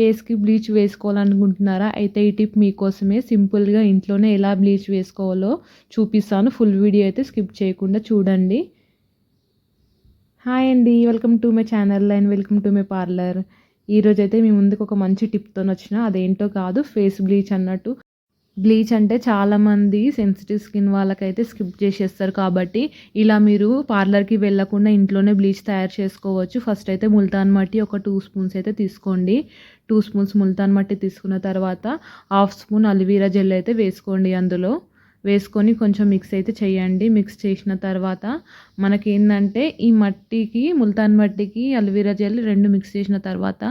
ఫేస్కి బ్లీచ్ వేసుకోవాలనుకుంటున్నారా? అయితే ఈ టిప్ మీకోసమే సింపుల్గా ఇంట్లోనే ఎలా బ్లీచ్ వేసుకోవాలో చూపిస్తాను. ఫుల్ వీడియో అయితే స్కిప్ చేయకుండా చూడండి. హాయ్ అండి welcome to my channel and welcome to my parlour. ఈరోజైతే మీ ముందుకు ఒక మంచి టిప్తో వచ్చిన అదేంటో కాదు ఫేస్ బ్లీచ్ అన్నట్టు. బ్లీచ్ అంటే చాలామంది సెన్సిటివ్ స్కిన్ వాళ్ళకైతే స్కిప్ చేసేస్తారు కాబట్టి ఇలా మీరు పార్లర్కి వెళ్ళకుండా ఇంట్లోనే బ్లీచ్ తయారు చేసుకోవచ్చు. ఫస్ట్ అయితే ముల్తాన్ మట్టి ఒక టూ స్పూన్స్ అయితే తీసుకోండి. టూ స్పూన్స్ ముల్తాన్ మట్టి తీసుకున్న తర్వాత హాఫ్ స్పూన్ అలివీరా జెల్ అయితే వేసుకోండి అందులో. వేసుకొని కొంచెం మిక్స్ అయితే చేయండి. మిక్స్ చేసిన తర్వాత మనకేంటంటే ఈ మట్టికి ముల్తాన్ మట్టికి అలివీరా జెల్ రెండు మిక్స్ చేసిన తర్వాత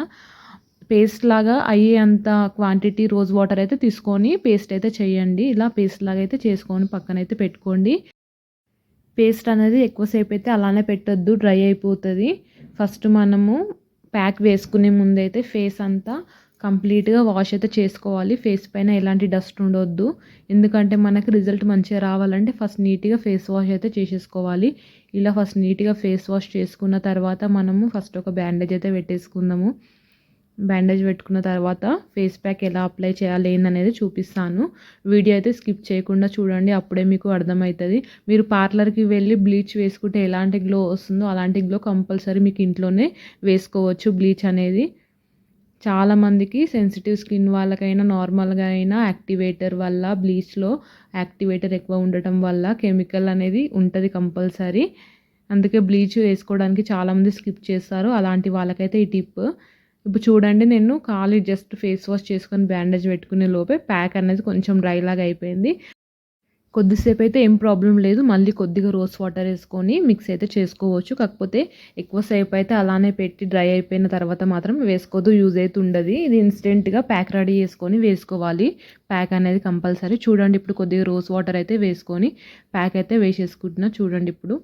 పేస్ట్ లాగా అయ్యేంత క్వాంటిటీ రోజ్ వాటర్ అయితే తీసుకొని పేస్ట్ అయితే చేయండి. ఇలా పేస్ట్ లాగా అయితే చేసుకొని పక్కన అయితే పెట్టుకోండి. పేస్ట్ అనేది ఎక్కువసేపు అయితే అలానే పెట్టొద్దు డ్రై అయిపోతుంది. ఫస్ట్ మనము ప్యాక్ వేసుకునే ముందైతే ఫేస్ అంతా కంప్లీట్గా వాష్ అయితే చేసుకోవాలి. ఫేస్ పైన ఎలాంటి డస్ట్ ఉండొద్దు. ఎందుకంటే మనకి రిజల్ట్ మంచిగా రావాలంటే ఫస్ట్ నీట్గా ఫేస్ వాష్ అయితే చేసేసుకోవాలి. ఇలా ఫస్ట్ నీట్గా ఫేస్ వాష్ చేసుకున్న తర్వాత మనము ఫస్ట్ ఒక బ్యాండేజ్ అయితే పెట్టేసుకుందాము. బ్యాండేజ్ పెట్టుకున్న తర్వాత ఫేస్ ప్యాక్ ఎలా అప్లై చేయాలి ఏందనేది చూపిస్తాను. వీడియో అయితే స్కిప్ చేయకుండా చూడండి అప్పుడే మీకు అర్థమవుతుంది. మీరు పార్లర్కి వెళ్ళి బ్లీచ్ వేసుకుంటే ఎలాంటి గ్లో వస్తుందో అలాంటి గ్లో కంపల్సరీ మీకు ఇంట్లోనే వేసుకోవచ్చు బ్లీచ్ అనేది. చాలామందికి సెన్సిటివ్ స్కిన్ వాళ్ళకైనా నార్మల్గా అయినా యాక్టివేటర్ వల్ల బ్లీచ్లో యాక్టివేటర్ ఎక్కువ ఉండటం వల్ల కెమికల్ అనేది ఉంటుంది కంపల్సరీ. అందుకే బ్లీచ్ వేసుకోవడానికి చాలామంది స్కిప్ చేస్తారు. అలాంటి వాళ్ళకైతే ఈ టిప్. ఇప్పుడు చూడండి నేను ఖాళీ జస్ట్ ఫేస్ వాష్ చేసుకొని బ్యాండేజ్ పెట్టుకునే లోపే ప్యాక్ అనేది కొంచెం డ్రై లాగా అయిపోయింది. కొద్దిసేపు అయితే ఏం ప్రాబ్లం లేదు. మళ్ళీ కొద్దిగా రోజ్ వాటర్ వేసుకొని మిక్స్ అయితే చేసుకోవచ్చు. కాకపోతే ఎక్కువసేపు అయితే అలానే పెట్టి డ్రై అయిపోయిన తర్వాత మాత్రం వేసుకోదు యూజ్ అయితే ఉండదు. ఇది ఇన్స్టెంట్గా ప్యాక్ రెడీ చేసుకొని వేసుకోవాలి. ప్యాక్ అనేది కంపల్సరీ చూడండి ఇప్పుడు కొద్దిగా రోజ్ వాటర్ అయితే వేసుకొని ప్యాక్ అయితే వేసేసుకుంటున్నా చూడండి ఇప్పుడు.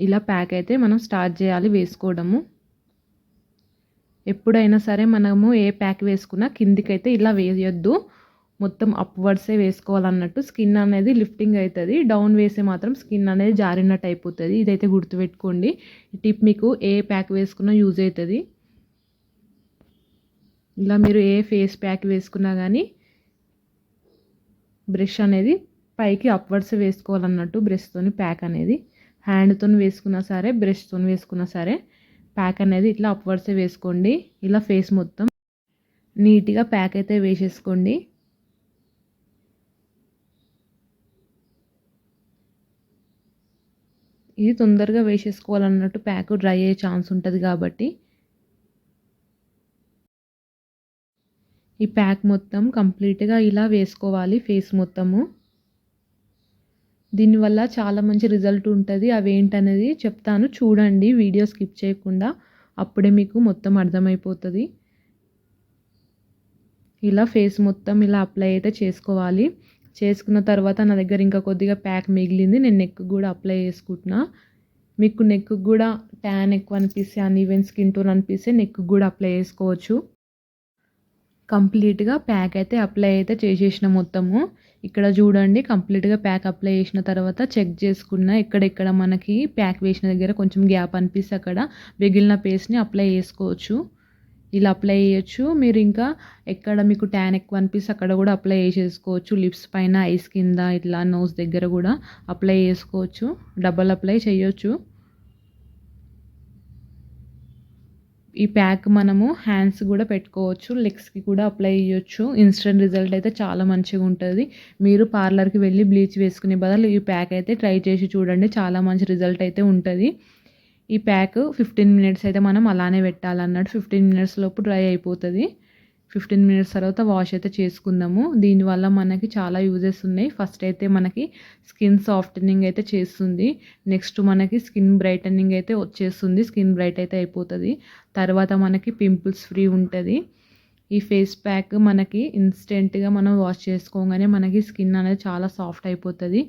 ఇలా ప్యాక్ అయితే మనం స్టార్ట్ చేయాలి వేసుకోవడము. ఎప్పుడైనా సరే మనము ఏ ప్యాక్ వేసుకున్నా కిందికైతే ఇలా వేయొద్దు. మొత్తం అప్వర్డ్సే వేసుకోవాలన్నట్టు స్కిన్ అనేది లిఫ్టింగ్ అవుతుంది డౌన్ వేసే మాత్రం స్కిన్ అనేది జారినట్టు అయిపోతుంది. ఇదైతే గుర్తుపెట్టుకోండి. ఈ టిప్ మీకు ఏ ప్యాక్ వేసుకున్నా యూజ్ అవుతుంది ఇలా మీరు ఏ ఫేస్ ప్యాక్ వేసుకున్నా కానీ బ్రష్ అనేది పైకి అప్వర్డ్స్ వేసుకోవాలన్నట్టు బ్రష్తో ప్యాక్ అనేది. హ్యాండ్తో వేసుకున్నా సరే బ్రష్తో వేసుకున్నా సరే ప్యాక్ అనేది ఇట్లా అప్వర్డ్సే వేసుకోండి. ఇలా ఫేస్ మొత్తం నీట్గా ప్యాక్ అయితే వేసేసుకోండి. ఇది తొందరగా వేసేసుకోవాలన్నట్టు ప్యాక్ డ్రై అయ్యే ఛాన్స్ ఉంటుంది కాబట్టి. ఈ ప్యాక్ మొత్తం కంప్లీట్గా ఇలా వేసుకోవాలి ఫేస్ మొత్తము. దీనివల్ల చాలా మంచి రిజల్ట్ ఉంటుంది. అవి ఏంటనేది చెప్తాను. చూడండి వీడియో స్కిప్ చేయకుండా అప్పుడే మీకు మొత్తం అర్థమైపోతుంది. ఇలా ఫేస్ మొత్తం ఇలా అప్లై అయితే చేసుకోవాలి. చేసుకున్న తర్వాత నా దగ్గర ఇంకా కొద్దిగా ప్యాక్ మిగిలింది. నేను నెక్ కూడా అప్లై చేసుకుంటున్నా. మీకు నెక్ కూడా ట్యాన్ ఎక్కువ అనిపిస్తే ఈవెన్ స్కిన్ టోన్ అనిపిస్తే నెక్ కూడా అప్లై చేసుకోవచ్చు. కంప్లీట్గా ప్యాక్ అయితే అప్లై అయితే చేసేసిన మొత్తము. ఇక్కడ చూడండి కంప్లీట్గా ప్యాక్ అప్లై చేసిన తర్వాత చెక్ చేసుకున్న ఎక్కడెక్కడ మనకి ప్యాక్ వేసిన దగ్గర కొంచెం గ్యాప్ అనిపిస్తే అక్కడ మిగిలిన పేస్ట్ని అప్లై చేసుకోవచ్చు. ఇలా అప్లై చేయొచ్చు. మీరు ఇంకా ఎక్కడ మీకు ట్యాన్ ఎక్కువ అనిపిస్తే అక్కడ కూడా అప్లై చేసేసుకోవచ్చు లిప్స్ పైన ఐస్ కింద ఇట్లా నోస్ దగ్గర కూడా అప్లై చేసుకోవచ్చు. డబల్ అప్లై చేయొచ్చు. ఈ ప్యాక్ మనము హ్యాండ్స్ కూడా పెట్టుకోవచ్చు లెగ్స్కి కూడా అప్లై చేయొచ్చు. ఇన్స్టెంట్ రిజల్ట్ అయితే చాలా మంచిగా ఉంటుంది. మీరు పార్లర్కి వెళ్ళి బ్లీచ్ వేసుకునే బదులు ఈ ప్యాక్ అయితే ట్రై చేసి చూడండి చాలా మంచి రిజల్ట్ అయితే ఉంటుంది. ఈ ప్యాక్ ఫిఫ్టీన్ మినిట్స్ అయితే మనం అలానే పెట్టాలన్నట్టు ఫిఫ్టీన్ మినిట్స్ లోపు డ్రై అయిపోతుంది. ఫిఫ్టీన్ మినిట్స్ తర్వాత వాష్ అయితే చేసుకుందాము. దీనివల్ల మనకి చాలా యూజెస్ ఉన్నాయి. ఫస్ట్ అయితే మనకి స్కిన్ సాఫ్టనింగ్ అయితే చేస్తుంది. నెక్స్ట్ మనకి స్కిన్ బ్రైటనింగ్ అయితే వచ్చేస్తుంది. స్కిన్ బ్రైట్ అయితే అయిపోతుంది. తర్వాత మనకి పింపుల్స్ ఫ్రీ ఉంటుంది. ఈ ఫేస్ ప్యాక్ మనకి ఇన్స్టెంట్గా మనం వాష్ చేసుకోగానే మనకి స్కిన్ అనేది చాలా సాఫ్ట్ అయిపోతుంది.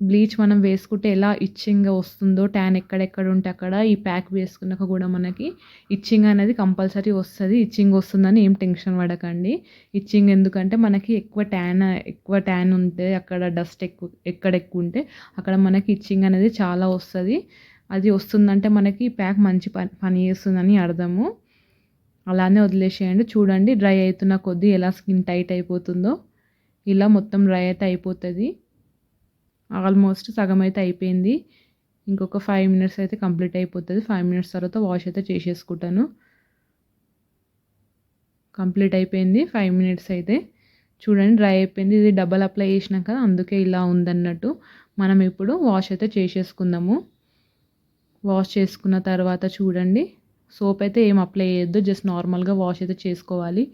బ్లీచ్ మనం వేసుకుంటే ఎలా ఇచ్చింగ్గా వస్తుందో ట్యాన్ ఎక్కడెక్కడ ఉంటే అక్కడ ఈ ప్యాక్ వేసుకున్నాక కూడా మనకి ఇచ్చింగ్ అనేది కంపల్సరీ వస్తుంది. ఇచ్చింగ్ వస్తుందని ఏం టెన్షన్ పడకండి. ఇచ్చింగ్ ఎందుకంటే మనకి ఎక్కువ ట్యాన్ ఎక్కువ ట్యాన్ ఉంటే అక్కడ డస్ట్ ఎక్కువ ఎక్కడ ఎక్కువ ఉంటే అక్కడ మనకి ఇచ్చింగ్ అనేది చాలా వస్తుంది. అది వస్తుందంటే మనకి ప్యాక్ మంచి పని పని చేస్తుందని అర్థము. అలానే వదిలేసేయండి. చూడండి డ్రై అవుతున్న కొద్దీ ఎలా స్కిన్ టైట్ అయిపోతుందో. ఇలా మొత్తం డ్రై అయితే అయిపోతుంది. ఆల్మోస్ట్ సగం అయితే అయిపోయింది. ఇంకొక ఫైవ్ మినిట్స్ అయితే కంప్లీట్ అయిపోతుంది. ఫైవ్ మినిట్స్ తర్వాత వాష్ అయితే చేసేసుకుంటాను. కంప్లీట్ అయిపోయింది. ఫైవ్ మినిట్స్ అయితే. చూడండి డ్రై అయిపోయింది. ఇది డబల్ అప్లై చేసినాక అందుకే ఇలా ఉందన్నట్టు. మనం ఇప్పుడు వాష్ అయితే చేసేసుకుందాము. వాష్ చేసుకున్న తర్వాత చూడండి. సోప్ అయితే ఏం అప్లై చేయొద్దు. జస్ట్ నార్మల్గా వాష్ అయితే చేసుకోవాలి.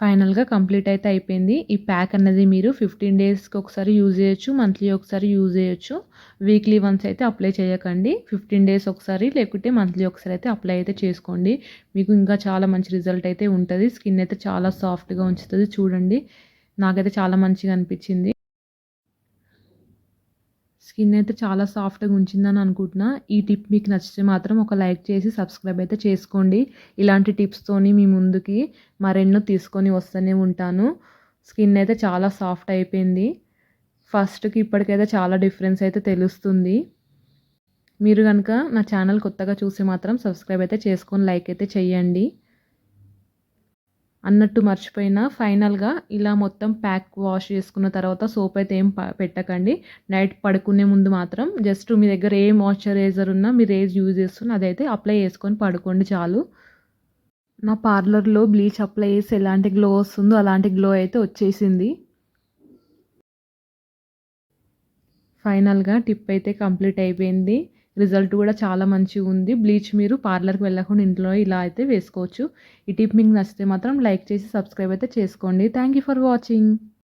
ఫైనల్గా కంప్లీట్ అయితే అయిపోయింది. ఈ ప్యాక్ అనేది మీరు ఫిఫ్టీన్ డేస్కి ఒకసారి యూజ్ చేయొచ్చు. మంత్లీ ఒకసారి యూజ్ చేయొచ్చు. వీక్లీ వన్స్ అయితే అప్లై చేయకండి. ఫిఫ్టీన్ డేస్ ఒకసారి లేకుంటే మంత్లీ ఒకసారి అయితే అప్లై అయితే చేసుకోండి. మీకు ఇంకా చాలా మంచి రిజల్ట్ అయితే ఉంటుంది. స్కిన్ అయితే చాలా సాఫ్ట్గా ఉంచుతుంది. చూడండి. నాకైతే చాలా మంచిగా అనిపించింది. స్కిన్ అయితే చాలా సాఫ్ట్గా ఉంచిందని అనుకుంటున్నా. ఈ టిప్ మీకు నచ్చితే మాత్రం ఒక లైక్ చేసి సబ్స్క్రైబ్ అయితే చేసుకోండి. ఇలాంటి టిప్స్తోని మీ ముందుకి మరెన్నో తీసుకొని వస్తూనే ఉంటాను. స్కిన్ అయితే చాలా సాఫ్ట్ అయిపోయింది. ఫస్ట్కి ఇప్పటికైతే చాలా డిఫరెన్స్ అయితే తెలుస్తుంది. మీరు కనుక నా ఛానల్ కొత్తగా చూసి మాత్రం సబ్స్క్రైబ్ అయితే చేసుకొని లైక్ అయితే చేయండి. అన్నట్టు మర్చిపోయినా ఫైనల్గా ఇలా మొత్తం ప్యాక్ వాష్ చేసుకున్న తర్వాత సోప్ అయితే ఏం పెట్టకండి. నైట్ పడుకునే ముందు మాత్రం జస్ట్ మీ దగ్గర ఏ మాయిశ్చరైజర్ ఉన్నా మీరు ఏది యూజ్ చేస్తున్నా అదైతే అప్లై చేసుకొని పడుకోండి చాలు. నా పార్లర్లో బ్లీచ్ అప్లై చేసి ఎలాంటి గ్లో వస్తుందో అలాంటి గ్లో అయితే వచ్చేసింది. ఫైనల్గా టిప్ అయితే కంప్లీట్ అయిపోయింది. రిజల్ట్ కూడా చాలా మంచిగా ఉంది. బ్లీచ్ మీరు పార్లర్కి వెళ్ళకుండా ఇంట్లో ఇలా అయితే వేసుకోవచ్చు. ఈ టిప్ మీకు నచ్చితే మాత్రం లైక్ చేసి సబ్స్క్రైబ్ అయితే చేసుకోండి. Thank you for watching.